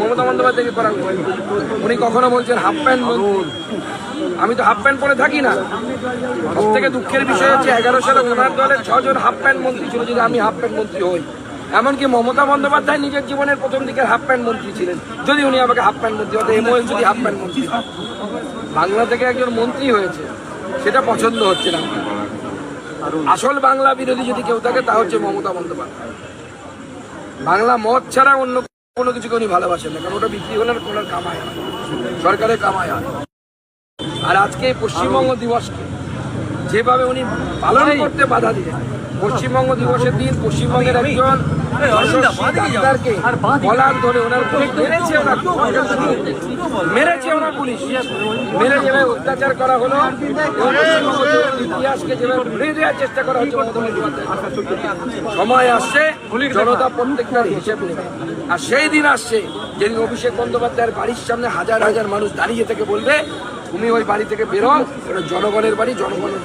মমতা বন্দ্যোপাধ্যায়কে করা উনি কখনো বলছেন হাফ প্যান্ট আমি তো হাফ প্যান্ট পরে থাকি না। সব থেকে দুঃখের বিষয় হচ্ছে এগারো সালে ওনার দলের ছজন হাফ প্যান্ট মন্ত্রী ছিল, যদি আমি হাফ প্যান্ট মন্ত্রী হই। এমনকি মমতা বন্দ্যোপাধ্যায় নিজের জীবনের প্রথম দিকের হাফ প্যান্ট মন্ত্রী ছিলেন। যদি উনি আমাকে হাফ প্যান্ট মন্ত্রী হতো এমওএল যদি হাফ প্যান্ট মন্ত্রী। বাংলা থেকে একজন মন্ত্রী হয়েছে, সেটা পছন্দ হচ্ছে না আসল বাংলা বিরোধী যদি কেউ থাকে, তা হচ্ছে মমতা বন্দ্যোপাধ্যায়। বাংলা মদ ছাড়া অন্য কোনো কিছুকে উনি ভালোবাসেন না কারণ ওটা বিক্রি হলে ওনার কামায় হয় সরকারের কামায় হয়। আর আজকে পশ্চিমবঙ্গ দিবসকে যেভাবে উনি পালন করতে বাধা দিলেন পশ্চিমবঙ্গ দিবসের দিন পশ্চিমবঙ্গের একজন ডাক্তারকে গলার ধরে ওনার পুলিশ মেরেছে ওনার মেরেছে ওনার পুলিশ। মেরে যেভাবে অত্যাচার করা হলো ইতিহাসকে যেভাবে ভুলে দেওয়ার চেষ্টা করা হচ্ছে সময় আসছে জনতা প্রত্যেকটার হিসেব নেবে আর সেই দিন আসছে যেদিন অভিষেক বন্দ্যোপাধ্যায়ের বাড়ির সামনে হাজার হাজার মানুষ দাঁড়িয়ে থেকে বলবে তুমি ওই বাড়ি থেকে বেরো ওটা জনগণের বাড়ি জনগণের।